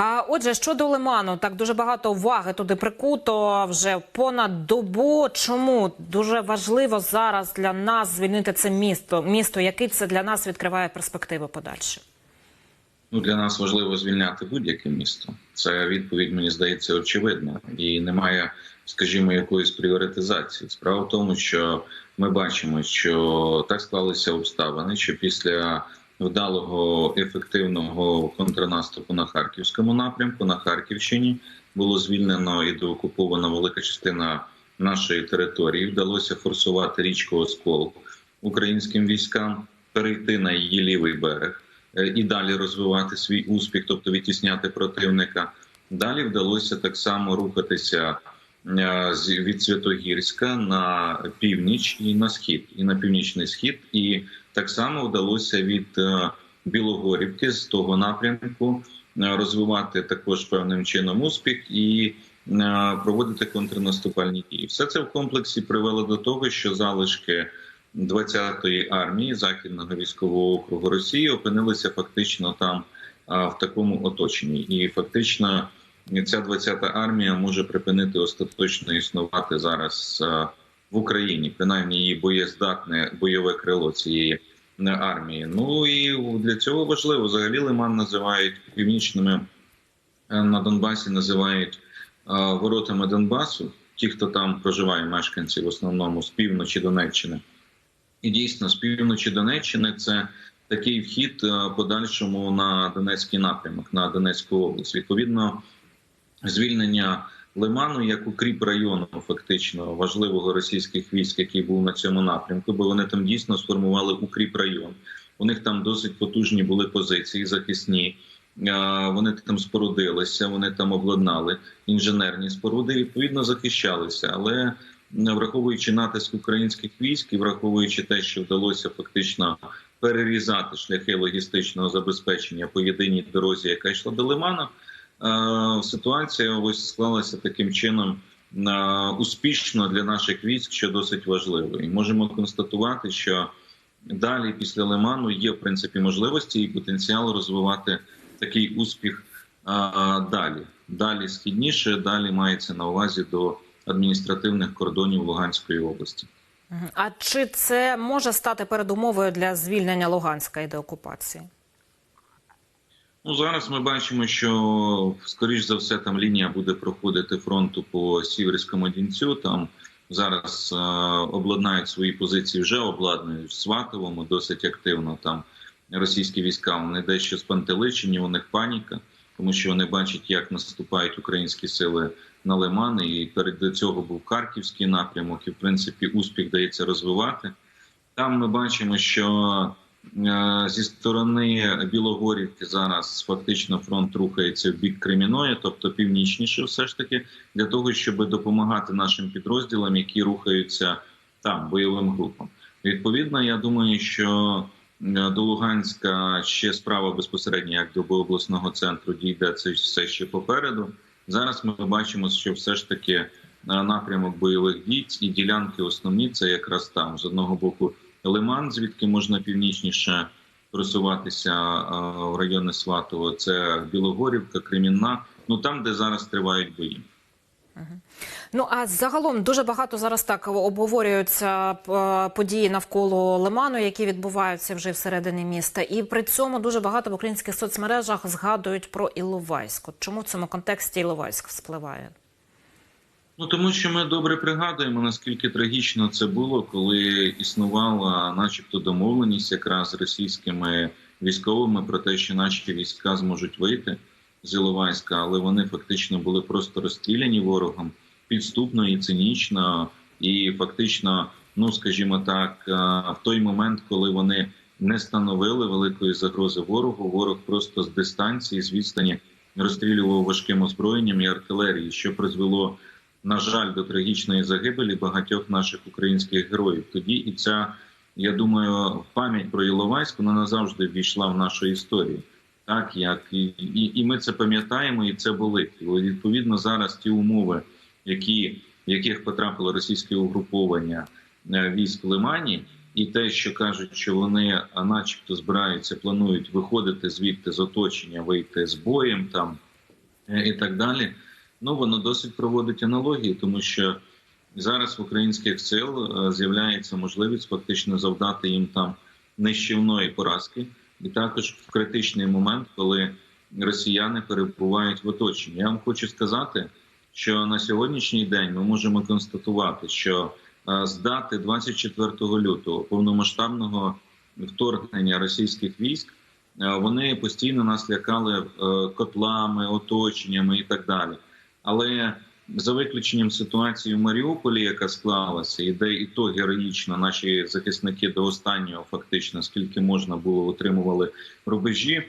А отже, щодо лиману, так дуже багато уваги туди прикуто вже понад добу. Чому дуже важливо зараз для нас звільнити це місто? Місто, який це для нас відкриває перспективи подальші? Ну, для нас важливо звільняти будь-яке місто. Це відповідь, мені здається, очевидна. І немає, скажімо, якоїсь пріоритизації. Справа в тому, що ми бачимо, що так склалися обставини, що після вдалого ефективного контрнаступу на харківському напрямку на Харківщині було звільнено і деокупована велика частина нашої території. Вдалося форсувати річку Оскол українським військам, перейти на її лівий берег е, і далі розвивати свій успіх, тобто відтісняти противника. Далі вдалося так само рухатися е, від Святогірська на північ і на схід, і на північний схід. І так само вдалося від е, Білогорівки з того напрямку е, розвивати також певним чином успіх і е, проводити контрнаступальні дії. Все це в комплексі привело до того, що залишки 20-ї армії західного військового округу Росії опинилися фактично там в такому оточенні, і фактично ця 20-та армія може припинити остаточно існувати зараз в Україні, принаймні її боєздатне бойове крило цієї армії. Ну і для цього важливо взагалі Лиман називають північними е, на Донбасі, називають воротами Донбасу. Ті, хто там проживає, мешканці в основному з півночі Донеччини. І дійсно, з півночі Донеччини це такий вхід е, подальшому на Донецький напрямок, на Донецьку область. Відповідно, звільнення Лиману як укріп району, фактично важливого російських військ, який був на цьому напрямку, бо вони там дійсно сформували укріп район. У них там досить потужні були позиції захисні. Вони там спорудилися, вони там обладнали інженерні споруди. Відповідно захищалися, але враховуючи натиск українських військ і враховуючи те, що вдалося фактично перерізати шляхи логістичного забезпечення по єдиній дорозі, яка йшла до Лимана, ситуація ось склалася таким чином е, успішно для наших військ, що досить важливо, і можемо констатувати, що далі після Лиману є в принципі можливості і потенціал розвивати такий успіх е, далі. Далі східніше, далі мається на увазі до адміністративних кордонів Луганської області. А чи це може стати передумовою для звільнення Луганська і деокупації? Ну зараз ми бачимо, що скоріш за все там лінія буде проходити фронту по Сіверському Дінцю. Там зараз е, обладнають свої позиції, вже обладнують в Сватовому досить активно. Там російські війська вони дещо спантеличені, у них паніка, тому що вони бачать, як наступають українські сили на Лиман. І перед до цього був Харківський напрямок, і в принципі успіх дається розвивати. Там ми бачимо, що зі сторони Білогорівки зараз фактично фронт рухається в бік Креміної, тобто північніше, все ж таки, для того, щоб допомагати нашим підрозділам, які рухаються там бойовим групам. Відповідно, я думаю, що е, до Луганська ще справа безпосередньо як до обласного центру дійде це все ще попереду. Зараз ми бачимо, що все ж таки е, напрямок бойових дій і ділянки основні це якраз там з одного боку Лиман, звідки можна північніше просуватися е, в райони Сватово. Це Білогорівка, Кремінна. Ну там, де зараз тривають бої. Ну а загалом дуже багато зараз так обговорюються е, події навколо Лиману, які відбуваються вже всередині міста, і при цьому дуже багато в українських соцмережах згадують про Іловайськ. Чому в цьому контексті Іловайськ вспливає? Ну тому що ми добре пригадуємо, наскільки трагічно це було, коли існувала, начебто, домовленість якраз з російськими військовими про те, що наші війська зможуть вийти з Іловайська, але вони фактично були просто розстріляні ворогом підступно і цинічно, і фактично, ну скажімо так, е, в той момент, коли вони не становили великої загрози ворогу, ворог просто з дистанції, з відстані розстрілював важким озброєнням і артилерії, що призвело на жаль, до трагічної загибелі багатьох наших українських героїв. Тоді і ця, я думаю, пам'ять про Іловайськ вона назавжди ввійшла в нашу історію. Так як і, і, і ми це пам'ятаємо, і це болить. І відповідно зараз ті умови, які в яких потрапило російське угруповання е, військ в Лимані, і те, що кажуть, що вони, начебто, збираються, планують виходити звідти з оточення, вийти з боєм там е, і так далі. Ну воно досить проводить аналогії, тому що зараз в українських сил е, з'являється можливість фактично завдати їм там нищівної поразки, і також в критичний момент, коли росіяни перебувають в оточенні. Я вам хочу сказати, що на сьогоднішній день ми можемо констатувати, що е, з дати 24 лютого повномасштабного вторгнення російських військ е, вони постійно нас лякали котлами, оточеннями і так далі. Але за виключенням ситуації в Маріуполі, яка склалася, і де і то героїчно наші захисники до останнього, фактично, скільки можна було, отримували рубежі.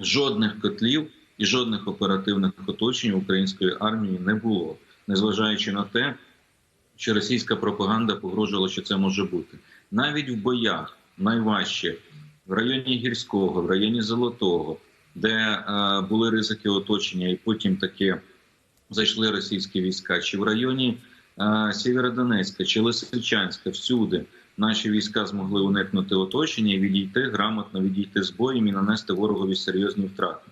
Жодних котлів і жодних оперативних оточень української армії не було, незважаючи на те, що російська пропаганда погрожувала, що це може бути. Навіть в боях найважче в районі гірського, в районі Золотого, де е, були ризики оточення, і потім таки зайшли російські війська, чи в районі е, Сєвєродонецька, чи Лисичанська, всюди наші війська змогли уникнути оточення і відійти грамотно, відійти з боєм і нанести ворогові серйозні втрати.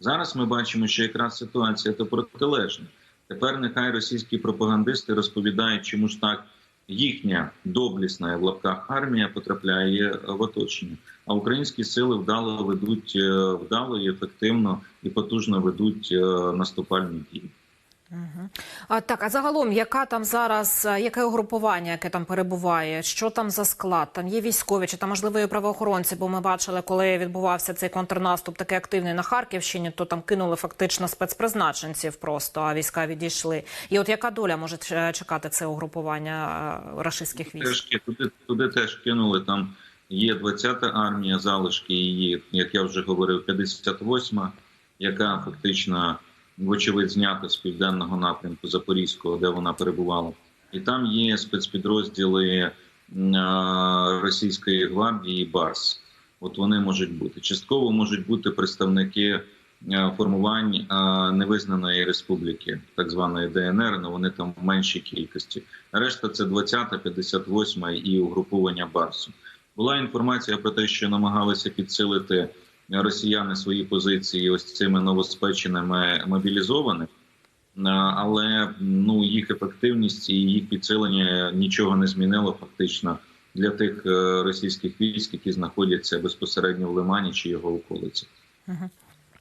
Зараз ми бачимо, що якраз ситуація то протилежна. Тепер нехай російські пропагандисти розповідають, чому ж так їхня доблісна в лапках армія потрапляє в оточення. А українські сили вдало ведуть е, вдало і ефективно і потужно ведуть е, наступальні дії. А, так, а загалом, яка там зараз, е, яке угрупування, яке там перебуває? Що там за склад? Там є військові, чи там можливо і правоохоронці? Бо ми бачили, коли відбувався цей контрнаступ, такий активний на Харківщині, то там кинули фактично спецпризначенців просто, а війська відійшли. І от яка доля може чекати це угрупування е, рашистських військ? Теж туди, туди теж кинули. Там є 20-та армія, залишки її, як я вже говорив, 58-ма, яка фактично, вочевидь, знята з південного напрямку Запорізького, де вона перебувала. І там є спецпідрозділи російської гвардії Барс. От вони можуть бути. Частково можуть бути представники е, формувань е, невизнаної республіки, так званої ДНР, але вони там в меншій кількості. Решта це 20-та, 58-та і угруповання Барсу. Була інформація про те, що намагалися підсилити росіяни свої позиції ось цими новоспеченими мобілізованими. Е, але ну їх ефективність і їх підсилення нічого не змінило фактично для тих е, російських військ, які знаходяться безпосередньо в Лимані чи його околицях.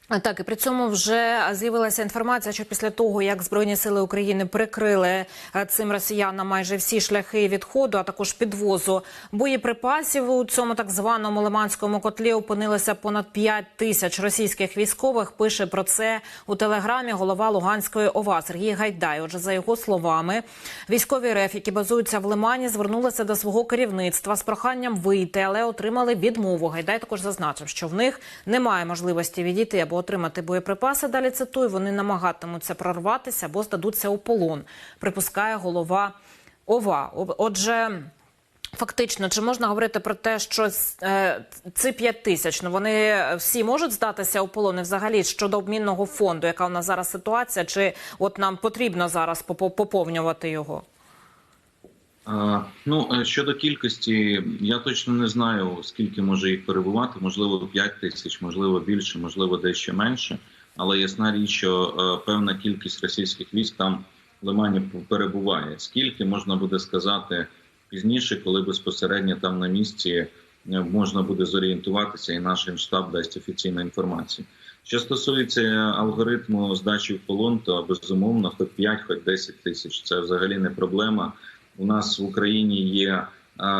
Так, і при цьому вже з'явилася інформація, що після того, як Збройні сили України прикрили е, цим росіянам майже всі шляхи відходу, а також підвозу боєприпасів у цьому так званому лиманському котлі опинилося понад 5 тисяч російських військових. Пише про це у телеграмі голова Луганської ОВА Сергій Гайдай. Отже, за його словами, військові РФ, які базуються в Лимані, звернулися до свого керівництва з проханням вийти, але отримали відмову. Гайдай також зазначив, що в них немає можливості відійти або отримати боєприпаси. Далі цитую, вони намагатимуться прорватися або здадуться у полон. Припускає голова ОВА. Отже. Фактично, чи можна говорити про те, що е, ці 5 тисяч ну вони всі можуть здатися у полон? І взагалі щодо обмінного фонду, яка у нас зараз ситуація, чи от нам потрібно зараз попо- поповнювати його? Ну е, щодо кількості, я точно не знаю скільки може їх перебувати. Можливо, 5 тисяч, можливо, більше, можливо, дещо менше. Але ясна річ, що е, певна кількість російських військ там в Лимані перебуває. Скільки можна буде сказати пізніше, коли безпосередньо там на місці е, можна буде зорієнтуватися, і наш генштаб дасть офіційну інформацію. Що стосується алгоритму здачі в полон, то безумовно, хоч 5, хоч 10 тисяч це взагалі не проблема. У нас в Україні є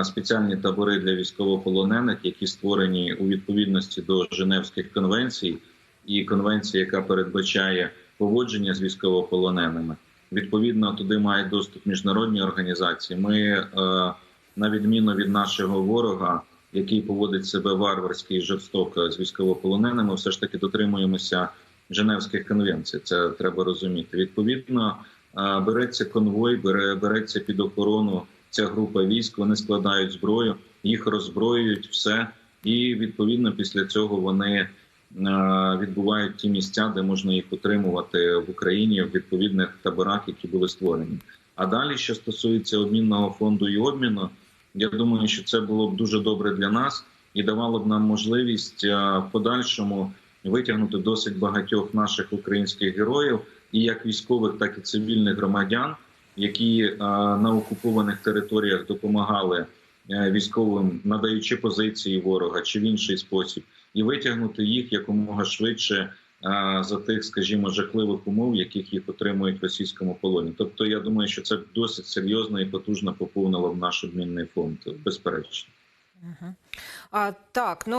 спеціальні табори для військовополонених, які створені у відповідності до Женевських конвенцій, і конвенція, яка передбачає поводження з військовополоненими. Відповідно, туди мають доступ міжнародні організації. Ми, е, на відміну від нашого ворога, який поводить себе варварськи і жорстоко з військовополоненими, все ж таки дотримуємося Женевських конвенцій. Це треба розуміти. Відповідно, береться конвой, бере, береться під охорону ця група військ. Вони складають зброю, їх роззброюють, все. І відповідно після цього вони відбувають ті місця, де можна їх утримувати в Україні в відповідних таборах, які були створені. А далі, що стосується обмінного фонду і обміну, я думаю, що це було б дуже добре для нас і давало б нам можливість в подальшому витягнути досить багатьох наших українських героїв, і як військових, так і цивільних громадян, які е, на окупованих територіях допомагали е, військовим, надаючи позиції ворога чи в інший спосіб, і витягнути їх якомога швидше е, за тих, скажімо, жахливих умов, яких їх отримують в російському полоні. Тобто, я думаю, що це досить серйозно і потужно поповнило в наш обмінний фонд, безперечно. А, так, ну